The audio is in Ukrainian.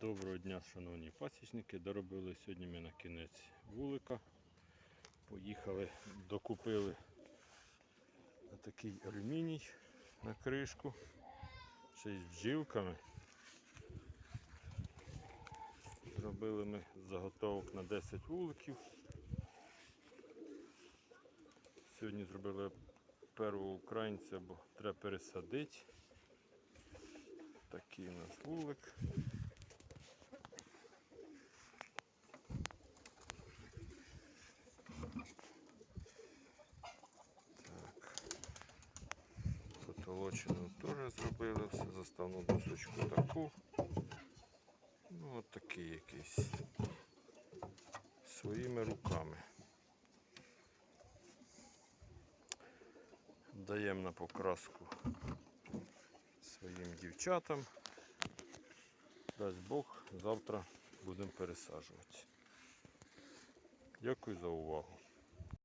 Доброго дня, шановні пасічники. Доробили сьогодні ми на кінець вулика. Поїхали, докупили такий алюміній на кришку. Ще й з бджілками. Зробили ми заготовок на 10 вуликів. Сьогодні зробили першого українця, бо треба пересадити. Такий у нас вулик. Потолочину теж зробили, все, заставну досочку таку. Ну от такий якийсь. Своїми руками. Даємо на покраску своїм дівчатам. Дасть Бог, завтра будемо пересаджувати. Дякую за увагу.